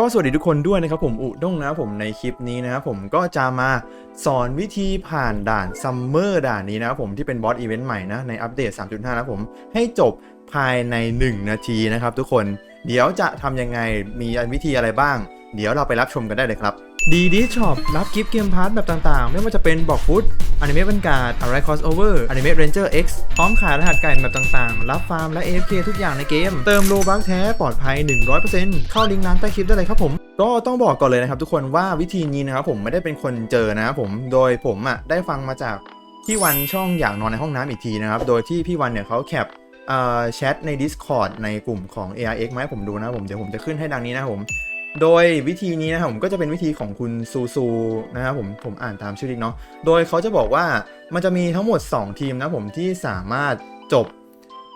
ก็สวัสดีทุกคนด้วยนะครับผมอุด้งนะผมในคลิปนี้นะครับผมก็จะมาสอนวิธีผ่านด่านซัมเมอร์ด่านนี้นะครับผมที่เป็นบอสอีเวนต์ใหม่นะในอัปเดต 3.5 นะครับผมให้จบภายใน 1 นาทีนะครับทุกคนเดี๋ยวจะทำยังไงมีวิธีอะไรบ้าง เดี๋ยวเราไปรับชมกันได้เลยครับ ดีดีช็อปรับกิฟต์เกมพาร์ทแบบต่างๆ ไม่ว่าจะเป็นบอกฟุตอนิเมะบันการ์ดอะไรคอสโอเวอร์อนิเมะเรนเจอร์ X พร้อมขายรหัสไก่แบบต่างๆ รับฟาร์มและ AFK ทุกอย่างในเกม เติมโลบัคแท้ปลอดภัย 100%เข้าลิงก์ร้านใต้คลิปได้เลยครับผม ก็ต้องบอกก่อนเลยนะครับทุกคนว่าวิธีนี้นะครับผมไม่ได้เป็นคนเจอนะครับผมโดยผมอะได้ฟังมาจากพี่วันช่องอยากนอนในห้องน้ำอีกทีนะครับโดยที่พี่วันเนี่ยเขาแคปแชทใน Discord ในกลุ่มของ ARX มาให้ผมดูนะผมเดี๋ยวผมจะขึ้นให้ดังนี้นะผม โดยวิธีนี้นะครับผมก็จะเป็นวิธีของคุณซูซูนะครับผมผมอ่านตามชื่อลิงเนาะโดยเขาจะบอกว่ามันจะมีทั้งหมด 2 ทีมนะผมที่สามารถจบ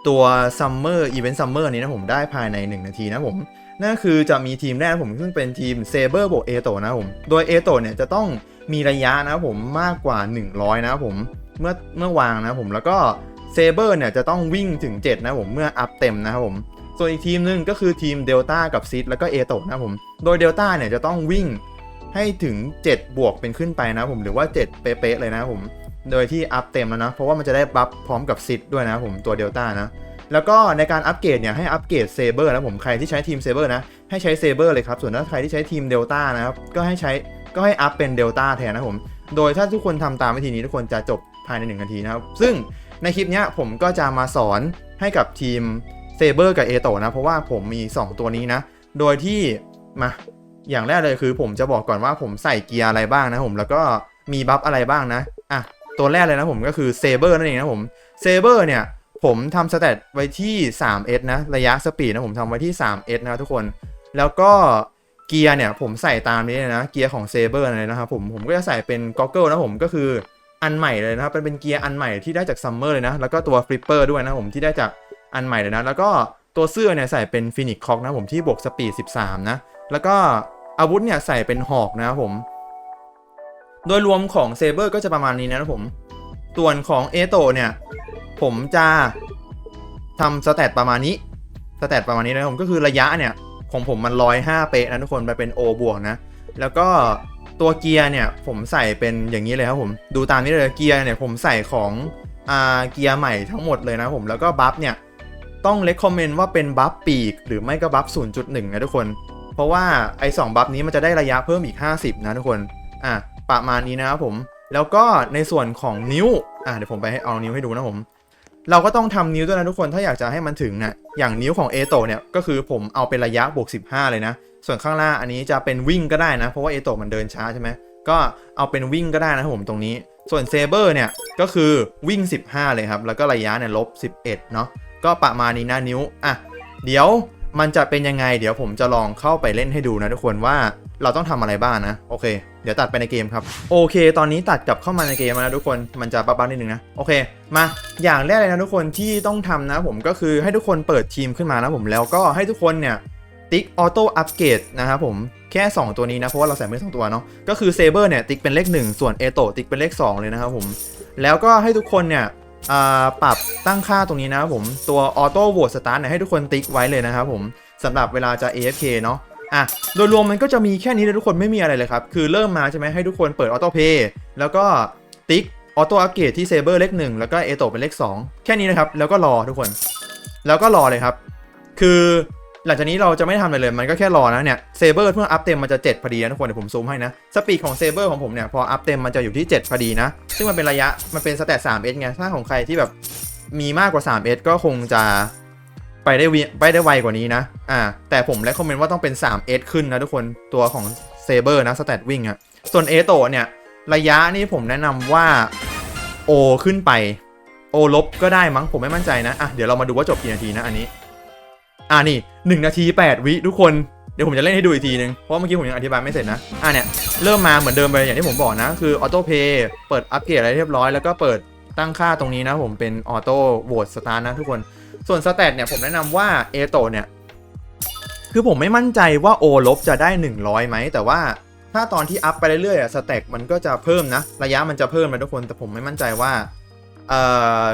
ตัวซัมเมอร์อีเวนต์ซัมเมอร์นี้นะผมได้ภายใน 1 นาทีนะผมนั่นคือจะมีทีมแรกผมซึ่งเป็นทีมเซเบอร์บวกเอโตนะผมโดยเอโตเนี่ยจะต้องมีระยะนะผมมากกว่า 100 นะผมเมื่อเมื่อวางนะผมแล้วก็เซเบอร์เนี่ยจะต้องวิ่งถึง 7 นะผมเมื่ออัพเต็มนะครับผม ส่วนอีกทีมหนึ่งก็คือทีมเดลต้ากับซิดแล้วก็เอโตนะผม โดยเดลต้าเนี่ยจะต้องวิ่งให้ถึง 7 บวกเป็นขึ้นไปนะผมหรือว่า 7 เป๊ะๆเลยนะผม โดยที่อัพเต็มแล้วนะ เพราะว่ามันจะได้บัฟพร้อมกับซิดด้วยนะผมตัวเดลต้านะ แล้วก็ในการอัปเกรดเนี่ยให้อัปเกรดเซเบอร์นะผมใครที่ใช้ทีมเซเบอร์นะให้ใช้เซเบอร์เลยครับส่วนถ้าใครที่ใช้ทีมเดลต้านะครับก็ให้ใช้ก็ให้อัพเป็นเดลต้าแทนนะผมโดยถ้าทุกคนทำตามวิธีนี้ทุกคนจะจบภายใน 1 นาทีนะครับซึ่งในคลิปเนี้ยผมก็จะมาสอนให้กับทีม เซเบอร์กับเอโตนะ เพราะว่าผมมี 2 ตัวนี้นะ โดยที่มาอย่างแรกเลยคือผมจะบอกก่อนว่าผมใส่เกียร์อะไรบ้างนะผมแล้วก็มีบัฟอะไรบ้างนะอะตัวแรกเลยนะผมก็คือเซเบอร์นั่นเองนะผมเซเบอร์เนี่ยผมทำสเตตไว้ที่ 3S นะ ระยะสปีดนะผมทำไว้ที่ 3S นะทุกคน แล้วก็เกียร์เนี่ยผมใส่ตามนี้เลยนะเกียร์ของเซเบอร์เลยนะครับผมผมก็จะใส่เป็นก็อกเกิลนะผมก็คืออันใหม่เลยนะครับเป็นเป็นเกียร์อันใหม่ที่ได้จากซัมเมอร์เลยนะ แล้วก็ตัวฟลิปเปอร์ด้วยนะผมที่ได้จาก อันใหม่เลยนะ แล้วก็ตัวเสื้อเนี่ยใส่เป็นฟินิกคอกนะผมที่บวกสปีด 13 นะ แล้วก็อาวุธเนี่ยใส่เป็นหอกนะครับผม โดยรวมของเซเบอร์ก็จะประมาณนี้นะครับผม ส่วนของเอโตเนี่ย ผมจะทำสแตทประมาณนี้สแตทประมาณนี้นะครับผมก็คือระยะเนี่ยของผมมัน105เป๊ะนะทุกคนไปเป็น O บวกนะ แล้วก็ตัวเกียร์เนี่ยผมใส่เป็นอย่างนี้เลยครับผม ดูตามนี้เลยเกียร์เนี่ยผมใส่ของอ่าเกียร์ใหม่ทั้งหมดเลยนะผม แล้วก็บัฟเนี่ย ต้องเล c คอมเมนต์ว่าเป็นบัฟปีก หรือไม่ก็บัฟ 0.1 นะทุกคน เพราะว่าไอ้สองบัฟนี้มันจะได้ระยะเพิ่มอีก 50 นะทุกคน อะประมาณนี้นะครับผม แล้วก็ในส่วนของนิ้ว อะเดี๋ยวผมไปให้เอานิ้วให้ดูนะผม เราก็ต้องทำนิ้วด้วยนะทุกคนถ้าอยากจะให้มันถึงนะ่ะอย่างนิ้วของเอโตเนี่ยก็คือผมเอาเป็นระยะบวก15 เลยนะ ส่วนข้างล่างอันนี้จะเป็นวิ่งก็ได้นะ เพราะว่าเอโตมันเดินช้าใช่ไหมก็เอาเป็นวิ่งก็ได้นะผมตรงนี้ ส่วนเซเบอร์เนี่ยก็คือวิ่ง 15 เลยครับ แล้วก็ระยะเนี่ยลบ 11 เนาะ ก็ประมาณนี้นะนิ้วอะเดี๋ยวมันจะเป็นยังไง เดี๋ยวผมจะลองเข้าไปเล่นให้ดูนะทุกคนว่าเราต้องทำอะไรบ้างนะ โอเค เดี๋ยวตัดไปในเกมครับ โอเค ตอนนี้ตัดกลับเข้ามาในเกมแล้วนะทุกคนมันจะบ้าๆนิดนึงนะ โอเค มาอย่างแรกเลยนะทุกคนที่ต้องทำนะผมก็คือให้ทุกคนเปิดทีมขึ้นมานะผมแล้วก็ให้ทุกคนเนี่ยติ๊กออโต้อัปเกรดนะครับผมแค่ 2 ตัวนี้นะ เพราะว่าเราใส่ไม่สองตัวเนาะก็คือเซเบอร์เนี่ยติ๊กเป็นเลข 1 ส่วนเอโตติ๊กเป็นเลข 2 เลยนะครับผมแล้วก็ให้ทุกคนเนี่ย ปรับตั้งค่าตรงนี้นะครับผมตัวออโต้โหวตสตาร์ทเนี่ยให้ทุกคนติ๊กไว้เลยนะครับผมสำหรับเวลาจะ AFK เนาะอะโดยรวมมันก็จะมีแค่นี้เลยทุกคนไม่มีอะไรเลยครับ คือเริ่มมาใช่ไหมให้ทุกคนเปิดออโต้เพย์แล้วก็ติ๊กออโต้อัปเกรดที่เซเบอร์เลขหนึ่งแล้วก็เอโตเป็นเลข2 แค่นี้นะครับ แล้วก็รอทุกคน แล้วก็รอเลยครับ คือ หลังจากนี้เราจะไม่ทำอะไรเลย มันก็แค่รอนะเนี่ยเซเบอร์เพื่ออัพเต็มมันจะ 7 พอดีนะทุกคนเดี๋ยวผมซูมให้นะ สปีดของเซเบอร์ของผมเนี่ยพออัพเต็มมันจะอยู่ที่ 7 พอดีนะ ซึ่งมันเป็นระยะมันเป็นสแตท 3S ไง ถ้าของใครที่แบบมีมากกว่า 3S ก็คงจะไปได้วิไปได้ไวกว่านี้นะ อ่า แต่ผมและคอมเมนต์ว่าต้องเป็น 3S ขึ้นนะทุกคนตัวของเซเบอร์นะสแตทวิ่งอะส่วนเอโตเนี่ยระยะนี่ผมแนะนำว่า O ขึ้นไป O ลบก็ได้มั้งผมไม่มั่นใจนะอะเดี๋ยวเรามาดูว่าจบกี่นาทีนะอันนี้อ่านี่ 1 นาที 8 วิทุกคนเดี๋ยวผมจะเล่นให้ดูอีกทีนึง เพราะเมื่อกี้ผมยังอธิบายไม่เสร็จนะ อะเนี่ย เริ่มมาเหมือนเดิมไปอย่างที่ผมบอกนะ คือออโต้เพย์เปิดอัปเกรดอะไรเรียบร้อย แล้วก็เปิดตั้งค่าตรงนี้นะผมเป็นออโต้โหวตสตาร์นะทุกคน ส่วนสแตทเนี่ยผมแนะนำว่าเอโตเนี่ย คือผมไม่มั่นใจว่า O ลบจะได้ 100ไหม แต่ว่าถ้าตอนที่อัพไปเรื่อยๆอะสแต็กมันก็จะเพิ่มนะ ระยะมันจะเพิ่มนะทุกคน แต่ผมไม่มั่นใจว่า เอ่อ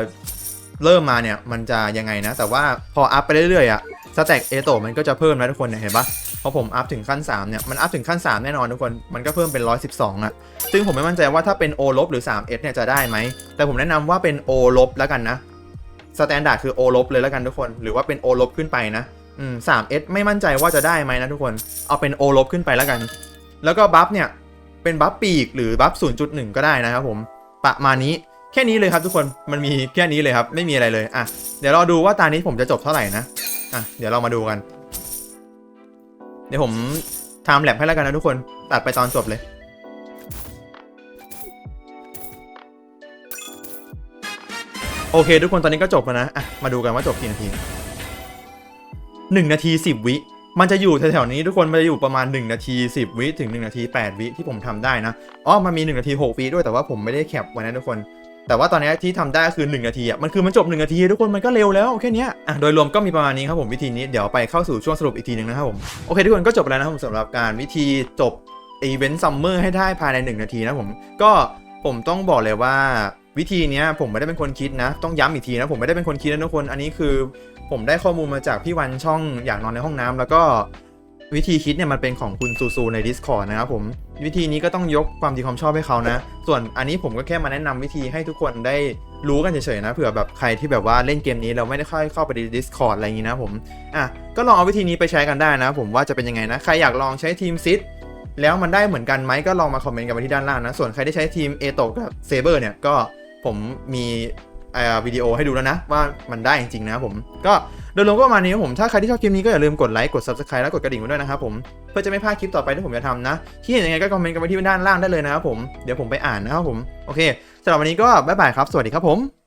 เริ่มมาเนี่ยมันจะยังไงนะ แต่ว่าพออัพไปเรื่อยๆอะสแต็กเอโตมันก็จะเพิ่มนะทุกคนเนี่ยเห็นปะพอผมอัพถึงขั้น3เนี่ยมันอัพถึงขั้น 3 แน่นอนทุกคนมันก็เพิ่มเป็น 112อะซึ่งผมไม่มั่นใจว่าถ้าเป็น O ลบหรือ 3S เนี่ยจะได้ไหม แต่ผมแนะนำว่าเป็น O ลบแล้วกันนะสแตนดาร์ดคือ O ลบเลยแล้วกันทุกคน หรือว่าเป็น O ลบขึ้นไปนะอืม 3S ไม่มั่นใจว่าจะได้ไหมนะทุกคนเอาเป็น O ลบขึ้นไปแล้วกัน แล้วก็บัฟเนี่ยเป็นบัฟปีกหรือบัฟ0.1 ก็ได้นะครับผมประมาณนี้ แค่นี้เลยครับทุกคนมันมีแค่นี้เลยครับ ไม่มีอะไรเลยอะเดี๋ยวเราดูว่าตานี้ผมจะจบเท่าไหร่นะอะเดี๋ยวเรามาดูกัน เดี๋ยวผมทำแลบให้แล้วกันนะทุกคนตัดไปตอนจบเลยโอเค ทุกคนตอนนี้ก็จบแล้วนะอะมาดูกันว่าจบกี่นาที1นาที10วิ มันจะอยู่แถวๆนี้ทุกคน มันจะอยู่ประมาณ 1 นาที 10 วิถึง 1 นาที 8 วิที่ผมทำได้นะ อ๋อ มันมี 1 นาที 6 วิด้วยแต่ว่าผมไม่ได้แคปไว้นะทุกคน แต่ว่าตอนนี้ที่ทำได้คือ 1 นาทีอะมันคือมันจบ 1 นาที ทุกคนมันก็เร็วแล้วแค่เนี้ยอะโดยรวมก็มีประมาณนี้ครับผมวิธีนี้เดี๋ยวไปเข้าสู่ช่วงสรุปอีกทีหนึงนะครับผมโอเคทุกคนก็จบไปแล้วนะครับผมสำหรับการวิธีจบอีเวนต์ซัมเมอร์ให้ได้ภายใน 1 นาทีนะผมก็ผมต้องบอกเลยว่าวิธีนี้ผมไม่ได้เป็นคนคิดนะ ต้องย้ำอีกทีนะผมไม่ได้เป็นคนคิดนะทุกคนอันนี้คือ ผมได้ข้อมูลมาจากพี่วันช่องอยากนอนในห้องน้ำแล้วก็วิธีคิดเนี่ยมันเป็นของคุณซูซูใน Discord นะครับผม วิธีนี้ก็ต้องยกความดีความชอบให้เขานะ ส่วนอันนี้ผมก็แค่มาแนะนำวิธีให้ทุกคนได้รู้กันเฉยๆนะเผื่อแบบใครที่แบบว่าเล่นเกมนี้เราไม่ได้ค่อยเข้าไปใน Discord อะไรอย่างนี้นะผมอะก็ลองเอาวิธีนี้ไปใช้กันได้นะ ผมว่าจะเป็นยังไงนะ ใครอยากลองใช้ทีมซิดแล้วมันได้เหมือนกันไหมก็ลองมาคอมเมนต์กันมาที่ด้านล่างนะ ส่วนใครที่ใช้ทีมเอโตกับเซเบอร์เนี่ยก็ผมมีวิดีโอให้ดูแล้วนะว่ามันได้จริงๆนะผมก็ ดยรวมก็ประมาณนี้ครับผมถ้าใครที่ชอบคลิปนี้ก็อย่าลืมกดไลค์กด subscribe และกดกระดิ่งไว้ด้วยนะครับผมเพื่อจะไม่พลาดคลิปต่อไปที่ผมจะทำนะที่เห็นยังไงก็คอมเมนต์กันไว้ที่ด้านล่างได้เลยนะครับผมเดี๋ยวผมไปอ่านนะครับผมโอเคสำหรับวันนี้ก็บ๊ายบายครับสวัสดีครับผม